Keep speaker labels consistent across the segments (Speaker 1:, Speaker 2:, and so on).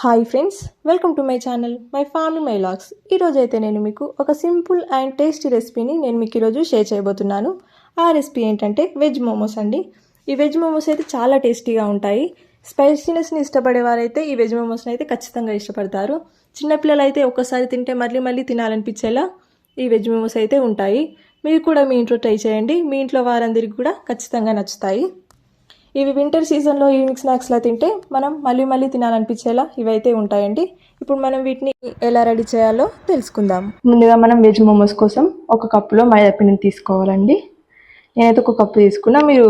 Speaker 1: Hi friends welcome to my channel my family my logs ఈరోజు అయితే నేను మీకు ఒక సింపుల్ అండ్ టేస్టీ రెసిపీని నేను మీకు ఈరోజు షేర్ చేయబోతున్నాను. ఆ రెసిపీ ఏంటంటే వెజ్ మోమోస్ అండి. ఈ వెజ్ మోమోస్ అయితే చాలా టేస్టీగా ఉంటాయి. స్పైసీనెస్ని ఇష్టపడే వారైతే ఈ వెజ్ మోమోస్ని అయితే ఖచ్చితంగా ఇష్టపడతారు. చిన్నపిల్లలు అయితే ఒక్కసారి తింటే మళ్ళీ మళ్ళీ తినాలనిపించేలా ఈ వెజ్ మోమోస్ అయితే ఉంటాయి. మీరు కూడా మీ ఇంట్లో ట్రై చేయండి. మీ ఇంట్లో వారందరికీ కూడా ఖచ్చితంగా నచ్చుతాయి. ఇవి వింటర్ సీజన్లో ఈవినింగ్ స్నాక్స్లా తింటే మనం మళ్ళీ మళ్ళీ తినాలనిపించేలా ఇవైతే ఉంటాయండి. ఇప్పుడు మనం వీటిని ఎలా రెడీ చేయాలో తెలుసుకుందాం. ముందుగా మనం వెజ్ మోమోస్ కోసం ఒక కప్పులో మైదా తీసుకోవాలండి. నేనైతే ఒక కప్పు తీసుకున్నా. మీరు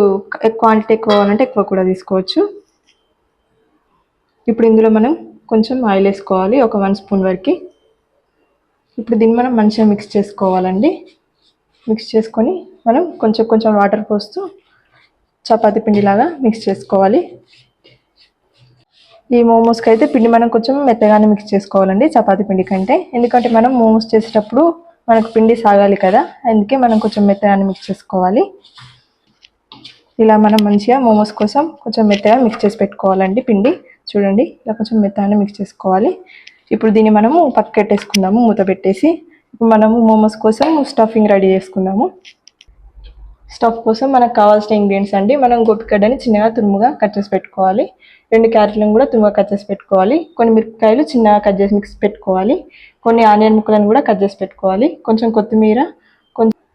Speaker 1: క్వాంటిటీ ఎక్కువ కావాలంటే ఎక్కువ కూడా తీసుకోవచ్చు. ఇప్పుడు ఇందులో మనం కొంచెం ఆయిల్ వేసుకోవాలి ఒక వన్ స్పూన్ వరకు. ఇప్పుడు దీన్ని మనం మంచిగా మిక్స్ చేసుకోవాలండి. మిక్స్ చేసుకొని మనం కొంచెం కొంచెం వాటర్ పోస్తూ చపాతి పిండిలాగా మిక్స్ చేసుకోవాలి. ఈ మోమోస్కి అయితే పిండి మనం కొంచెం మెత్తగానే మిక్స్ చేసుకోవాలండి చపాతీ పిండి కంటే. ఎందుకంటే మనం మోమోస్ చేసేటప్పుడు మనకు పిండి సాగాలి కదా అందుకే మనం కొంచెం మెత్తగానే మిక్స్ చేసుకోవాలి. ఇలా మనం మంచిగా మోమోస్ కోసం కొంచెం మెత్తగా మిక్స్ చేసి పెట్టుకోవాలండి పిండి. చూడండి ఇలా కొంచెం మెత్తగానే మిక్స్ చేసుకోవాలి. ఇప్పుడు దీన్ని మనము పక్కకెట్టేసుకుందాము మూత పెట్టేసి. ఇప్పుడు మనము మోమోస్ కోసం స్టఫింగ్ రెడీ చేసుకుందాము. స్టఫ్ కోసం మనకు కావాల్సిన ఇంగ్రీడియంట్స్ అండి. మనం గోపిగడ్డని చిన్నగా తురుముగా కట్ చేసి పెట్టుకోవాలి. రెండు క్యారెట్లను కూడా తురుముగా కట్ చేసి పెట్టుకోవాలి. కొన్ని మిరపకాయలు చిన్నగా కట్ చేసి మిక్స్ పెట్టుకోవాలి. కొన్ని ఆనియన్ ముక్కలను కూడా కట్ చేసి పెట్టుకోవాలి. కొంచెం కొత్తిమీర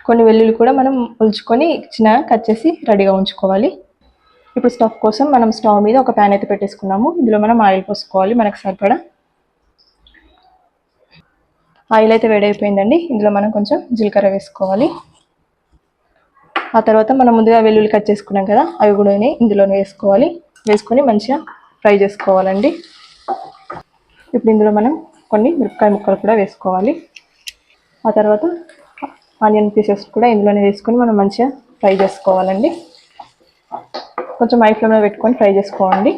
Speaker 1: కొన్ని వెల్లుల్లి కూడా మనం ఉల్చుకొని చిన్నగా కట్ చేసి రెడీగా ఉంచుకోవాలి. ఇప్పుడు స్టఫ్ కోసం మనం స్టవ్ మీద ఒక ప్యాన్ అయితే పెట్టేసుకున్నాము. ఇందులో మనం ఆయిల్ పోసుకోవాలి. మనకు సరిపడా ఆయిల్ అయితే వేడైపోయిందండి. ఇందులో మనం కొంచెం జీలకర్ర వేసుకోవాలి. ఆ తర్వాత మనం ముందుగా వెల్లుల్లి కట్ చేసుకున్నాం కదా అవి కూడా ఇందులోనే వేసుకోవాలి. వేసుకొని మంచిగా ఫ్రై చేసుకోవాలండి. ఇప్పుడు ఇందులో మనం కొన్ని మిరపకాయ ముక్కలు కూడా వేసుకోవాలి. ఆ తర్వాత ఆనియన్ పీసెస్ కూడా ఇందులోనే వేసుకొని మనం మంచిగా ఫ్రై చేసుకోవాలండి. కొంచెం హై ఫ్లేమ్లో పెట్టుకొని ఫ్రై చేసుకోండి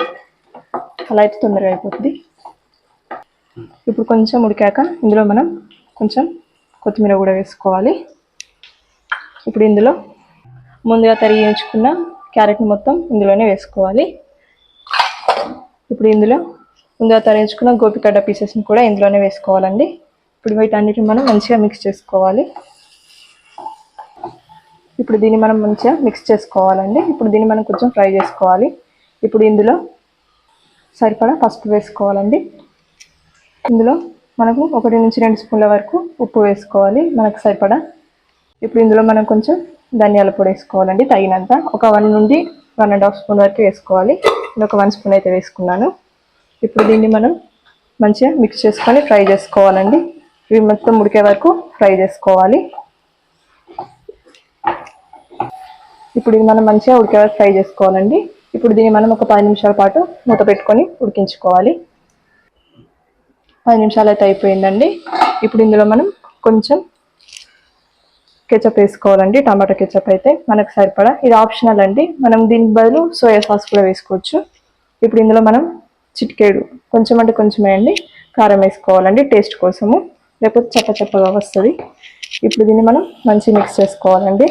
Speaker 1: అలా అయితే తొందరగా అయిపోతుంది. ఇప్పుడు కొంచెం ఉడికాక ఇందులో మనం కొంచెం కొత్తిమీర కూడా వేసుకోవాలి. ఇప్పుడు ఇందులో ముందుగా తరిగి ఉంచుకున్న క్యారెట్ మొత్తం ఇందులోనే వేసుకోవాలి. ఇప్పుడు ఇందులో ముందుగా తరించుకున్న గోపికడ్డ పీసెస్ని కూడా ఇందులోనే వేసుకోవాలండి. ఇప్పుడు వీటన్నిటిని మనం మంచిగా మిక్స్ చేసుకోవాలి. ఇప్పుడు దీన్ని మనం మంచిగా మిక్స్ చేసుకోవాలండి. ఇప్పుడు దీన్ని మనం కొంచెం ఫ్రై చేసుకోవాలి. ఇప్పుడు ఇందులో సరిపడా పసుపు వేసుకోవాలండి. ఇందులో మనకు ఒకటి నుంచి రెండు స్పూన్ల వరకు ఉప్పు వేసుకోవాలి. మనకు సరిపడా. ఇప్పుడు ఇందులో మనం కొంచెం ధనియాల పొడి వేసుకోవాలండి తగినంత. ఒక వన్ నుండి వన్ అండ్ హాఫ్ స్పూన్ వరకు వేసుకోవాలి. నేను ఒక వన్ స్పూన్ అయితే వేసుకున్నాను. ఇప్పుడు దీన్ని మనం మంచిగా మిక్స్ చేసుకొని ఫ్రై చేసుకోవాలండి. ఇవి మొత్తం ఉడికే వరకు ఫ్రై చేసుకోవాలి. ఇప్పుడు ఇది మనం మంచిగా ఉడికే వరకు ఫ్రై చేసుకోవాలండి. ఇప్పుడు దీన్ని మనం ఒక పది నిమిషాల పాటు మూత పెట్టుకొని ఉడికించుకోవాలి. పది నిమిషాలు అయితే అయిపోయిందండి. ఇప్పుడు ఇందులో మనం కొంచెం కెచప్ వేసుకోవాలండి టమాటో కెచప్ అయితే మనకు సరిపడా. ఇది ఆప్షనల్ అండి. మనం దీనికి బదులు సోయా సాస్ కూడా వేసుకోవచ్చు. ఇప్పుడు ఇందులో మనం చిటికేడు కొంచెం అంటే కొంచెమే అండి. కారం వేసుకోవాలండి టేస్ట్ కోసము. లేకపోతే చప్ప చప్పగా వస్తుంది. ఇప్పుడు దీన్ని మనం మంచి మిక్స్ చేసుకోవాలండి.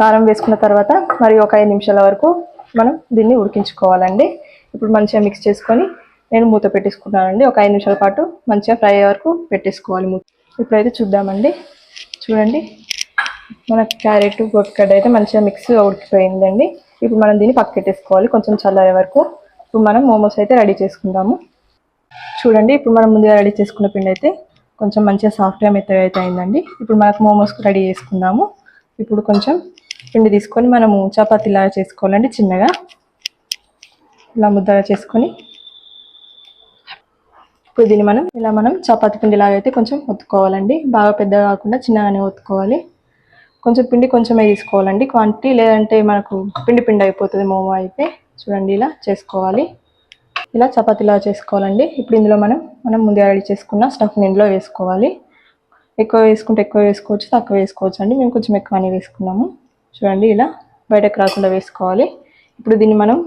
Speaker 1: కారం వేసుకున్న తర్వాత మరి ఒక ఐదు నిమిషాల వరకు మనం దీన్ని ఉడికించుకోవాలండి. ఇప్పుడు మంచిగా మిక్స్ చేసుకొని నేను మూత పెట్టేసుకున్నానండి. ఒక ఐదు నిమిషాల పాటు మంచిగా ఫ్రై అయ్యే వరకు పెట్టేసుకోవాలి మూత. ఇప్పుడైతే చూద్దామండి. చూడండి. మన క్యారెట్ గోపికడ్డ అయితే మంచిగా మిక్స్ ఉడికిపోయిందండి. ఇప్పుడు మనం దీన్ని పక్కెట్టేసుకోవాలి కొంచెం చల్లారే వరకు. ఇప్పుడు మనం మోమోస్ అయితే రెడీ చేసుకుందాము. చూడండి ఇప్పుడు మనం ముందుగా రెడీ చేసుకున్న పిండి అయితే కొంచెం మంచిగా సాఫ్ట్గా మెత్తగా అయితే అయిందండి. ఇప్పుడు మనకు మోమోస్ రెడీ చేసుకుందాము. ఇప్పుడు కొంచెం పిండి తీసుకొని మనము చపాతీలాగా చేసుకోవాలండి చిన్నగా. ఇలా ముద్దగా చేసుకొని ఇప్పుడు దీన్ని మనం ఇలా మనం చపాతి పిండిలాగా అయితే కొంచెం ఒత్తుకోవాలండి. బాగా పెద్దగా కాకుండా చిన్నగానే ఒత్తుకోవాలి. కొంచెం పిండి కొంచెమే తీసుకోవాలండి. క్వాంటిటీ లేదంటే మనకు పిండి పిండి అయిపోతుంది మోమో అయితే. చూడండి ఇలా చేసుకోవాలి. ఇలా చపాతీలా చేసుకోవాలండి. ఇప్పుడు ఇందులో మనం మనం ముందే రెడీ చేసుకున్న స్టఫ్ని ఇందులో వేసుకోవాలి. ఎక్కువ వేసుకుంటే ఎక్కువ వేసుకోవచ్చు తక్కువ వేసుకోవచ్చు అండి. మేము కొంచెం ఎక్కువనే వేసుకున్నాము. చూడండి ఇలా బయటకు రాకుండా వేసుకోవాలి. ఇప్పుడు దీన్ని మనం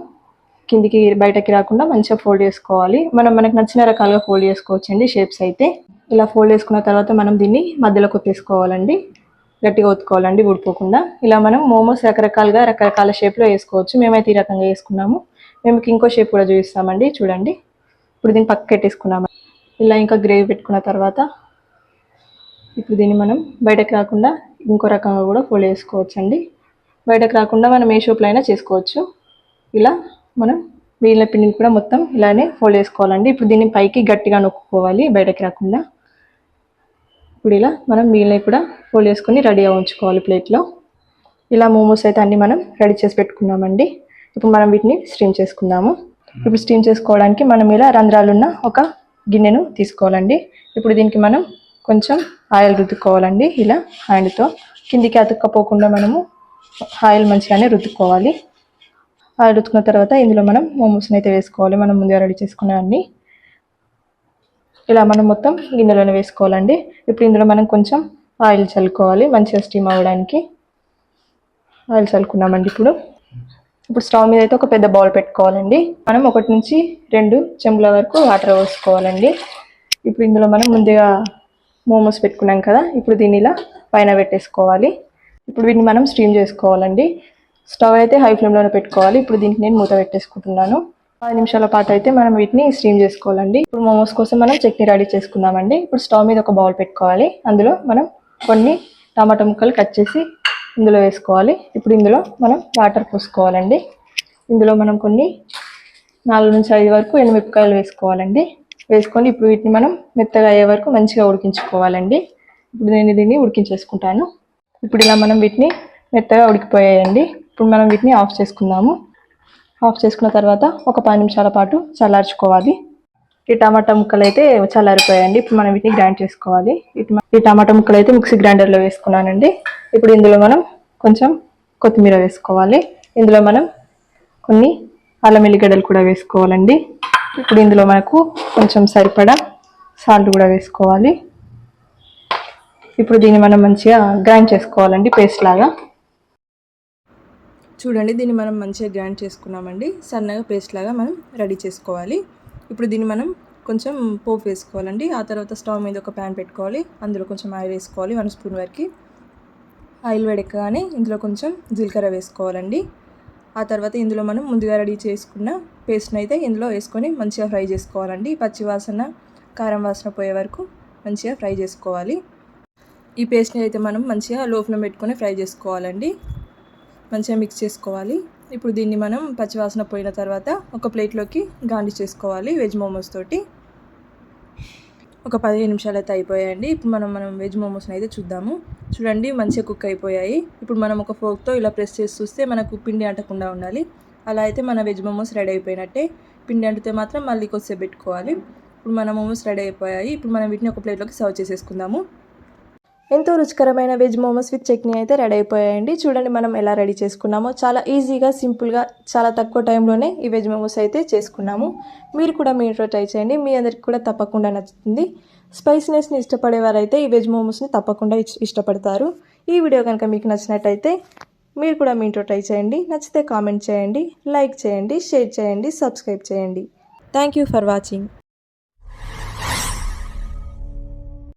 Speaker 1: కిందికి బయటకి రాకుండా మంచిగా ఫోల్డ్ చేసుకోవాలి. మనం మనకు నచ్చిన రకాలుగా ఫోల్డ్ చేసుకోవచ్చు అండి షేప్స్ అయితే. ఇలా ఫోల్డ్ చేసుకున్న తర్వాత మనం దీన్ని మధ్యలో కొట్టేసుకోవాలండి గట్టిగా ఒత్తుకోవాలండి ఊడిపోకుండా. ఇలా మనం మోమోస్ రకరకాలుగా రకరకాల షేప్లో వేసుకోవచ్చు. మేమైతే ఈ రకంగా వేసుకున్నాము. మేము ఇంకో షేప్ కూడా చూపిస్తామండి. చూడండి. ఇప్పుడు దీన్ని పక్క పెట్టేసుకున్నాము ఇలా ఇంకా గ్రేవీ పెట్టుకున్న తర్వాత ఇప్పుడు దీన్ని మనం బయటకు రాకుండా ఇంకో రకంగా కూడా ఫోల్డ్ చేసుకోవచ్చు అండి బయటకు రాకుండా మనం ఏ షేప్లో అయినా చేసుకోవచ్చు. ఇలా మనం వీళ్ళ పిండిని కూడా మొత్తం ఇలానే ఫోల్డ్ చేసుకోవాలండి. ఇప్పుడు దీన్ని పైకి గట్టిగా నొక్కుకోవాలి బయటకి రాకుండా. ఇప్పుడు ఇలా మనం వీళ్ళని కూడా ఫోల్డ్ చేసుకొని రెడీగా ఉంచుకోవాలి ప్లేట్లో ఇలా మోమోస్ అయితే అన్నీ మనం రెడీ చేసి పెట్టుకున్నామండి. ఇప్పుడు మనం వీటిని స్టీమ్ చేసుకుందాము. ఇప్పుడు స్టీమ్ చేసుకోవడానికి మనం ఇలా రంధ్రాలున్న ఒక గిన్నెను తీసుకోవాలండి. ఇప్పుడు దీనికి మనం కొంచెం ఆయిల్ రుద్దుకోవాలండి. ఇలా హ్యాండ్తో కిందికి అతుక్కపోకుండా మనము ఆయిల్ మంచిగానే రుద్దుకోవాలి. ఆయిల్ రుద్దుకున్న తర్వాత ఇందులో మనం మోమోస్ని అయితే వేసుకోవాలి. మనం ముందుగా రెడీ చేసుకున్నవన్నీ ఇలా మనం మొత్తం గిన్నెలోనే వేసుకోవాలండి. ఇప్పుడు ఇందులో మనం కొంచెం ఆయిల్ చల్లుకోవాలి. మంచిగా స్టీమ్ అవ్వడానికి ఆయిల్ చల్లుకున్నామండి ఇప్పుడు. ఇప్పుడు స్టవ్ మీద అయితే ఒక పెద్ద బౌల్ పెట్టుకోవాలండి. మనం ఒకటి నుంచి రెండు చెంబుల వరకు వాటర్ పోసుకోవాలండి. ఇప్పుడు ఇందులో మనం ముందుగా మోమోస్ పెట్టుకున్నాం కదా. ఇప్పుడు దీన్ని ఇలా పైన పెట్టేసుకోవాలి. ఇప్పుడు వీటిని మనం స్టీమ్ చేసుకోవాలండి. స్టవ్ అయితే హై ఫ్లేమ్లోనే పెట్టుకోవాలి. ఇప్పుడు దీనికి నేను మూత పెట్టేసుకుంటున్నాను. పది నిమిషాల పాటు అయితే మనం వీటిని స్టీమ్ చేసుకోవాలండి. ఇప్పుడు మోమోస్ కోసం మనం చట్నీ రెడీ చేసుకుందామండి. ఇప్పుడు స్టవ్ మీద ఒక బౌల్ పెట్టుకోవాలి. అందులో మనం కొన్ని టమాటా ముక్కలు కట్ చేసి ఇందులో వేసుకోవాలి. ఇప్పుడు ఇందులో మనం వాటర్ పోసుకోవాలండి. ఇందులో మనం కొన్ని నాలుగు నుంచి ఐదు వరకు ఎండుమిరపకాయలు వేసుకోవాలండి. వేసుకొని ఇప్పుడు వీటిని మనం మెత్తగా అయ్యే వరకు మంచిగా ఉడికించుకోవాలండి. ఇప్పుడు నేను దీన్ని ఉడికించేసుకుంటాను. ఇప్పుడు ఇలా మనం వీటిని మెత్తగా ఉడికిపోయాయండి. ఇప్పుడు మనం వీటిని ఆఫ్ చేసుకుందాము. ఆఫ్ చేసుకున్న తర్వాత ఒక పది నిమిషాల పాటు చల్లార్చుకోవాలి. ఈ టమాటా ముక్కలు అయితే చల్లారిపోయాయండి. ఇప్పుడు మనం వీటిని గ్రైండ్ చేసుకోవాలి. ఈ టమాటా ముక్కలు అయితే మిక్సీ గ్రైండర్లో వేసుకున్నానండి. ఇప్పుడు ఇందులో మనం కొంచెం కొత్తిమీర వేసుకోవాలి. ఇందులో మనం కొన్ని అల్లం ఎల్లిగడ్డలు కూడా వేసుకోవాలండి. ఇప్పుడు ఇందులో మనకు కొంచెం సరిపడా సాల్ట్ కూడా వేసుకోవాలి. ఇప్పుడు దీన్ని మనం మంచిగా గ్రైండ్ చేసుకోవాలండి పేస్ట్ లాగా. చూడండి దీన్ని మనం మంచిగా గ్రైండ్ చేసుకున్నామండి. సన్నగా పేస్ట్ లాగా మనం రెడీ చేసుకోవాలి. ఇప్పుడు దీన్ని మనం కొంచెం పోపు వేసుకోవాలండి. ఆ తర్వాత స్టవ్ మీద ఒక ప్యాన్ పెట్టుకోవాలి. అందులో కొంచెం ఆయిల్ వేసుకోవాలి వన్ స్పూన్ వరకు. ఆయిల్ వేడెక్కగానే ఇందులో కొంచెం జీలకర్ర వేసుకోవాలండి. ఆ తర్వాత ఇందులో మనం ముందుగా రెడీ చేసుకున్న పేస్ట్ని అయితే ఇందులో వేసుకొని మంచిగా ఫ్రై చేసుకోవాలండి. పచ్చి వాసన కారం వాసన పోయే వరకు మంచిగా ఫ్రై చేసుకోవాలి. ఈ పేస్ట్ని అయితే మనం మంచిగా లో పెట్టుకొని ఫ్రై చేసుకోవాలండి. మంచిగా మిక్స్ చేసుకోవాలి. ఇప్పుడు దీన్ని మనం పచ్చివాసన పోయిన తర్వాత ఒక ప్లేట్లోకి గాండి చేసుకోవాలి వెజ్ మోమోస్ తోటి. ఒక పదిహేను నిమిషాలు అయితే అయిపోయాయండి. ఇప్పుడు మనం మనం వెజ్ మోమోస్ని అయితే చూద్దాము. చూడండి మంచిగా కుక్ అయిపోయాయి. ఇప్పుడు మనం ఒక ఫోక్తో ఇలా ప్రెస్ చేసి చూస్తే మనకు పిండి అంటకుండా ఉండాలి. అలా అయితే మన వెజ్ మోమోస్ రెడీ అయిపోయినట్టే. పిండి అంటితే మాత్రం మళ్ళీ కొద్దిసేపు పెట్టుకోవాలి. ఇప్పుడు మన మోమోస్ రెడీ అయిపోయాయి. ఇప్పుడు మనం వీటిని ఒక ప్లేట్లోకి సర్వ్ చేసేసుకుందాము. ఎంతో రుచికరమైన వెజ్ మోమోస్ విత్ చట్నీ అయితే రెడీ అయిపోయాయండి. చూడండి మనం ఎలా రెడీ చేసుకున్నామో. చాలా ఈజీగా సింపుల్గా చాలా తక్కువ టైంలోనే ఈ వెజ్ మోమోస్ అయితే చేసుకున్నాము. మీరు కూడా మీ ఇంట్లో ట్రై చేయండి. మీ అందరికి కూడా తప్పకుండా నచ్చుతుంది. స్పైసీనెస్ని ఇష్టపడేవారైతే ఈ వెజ్ మోమోస్ని తప్పకుండా ఇష్టపడతారు. ఈ వీడియో కనుక మీకు నచ్చినట్టయితే మీరు కూడా మీ ఇంట్లో ట్రై చేయండి. నచ్చితే కామెంట్ చేయండి. లైక్ చేయండి. షేర్ చేయండి. సబ్స్క్రైబ్ చేయండి. Thank you for watching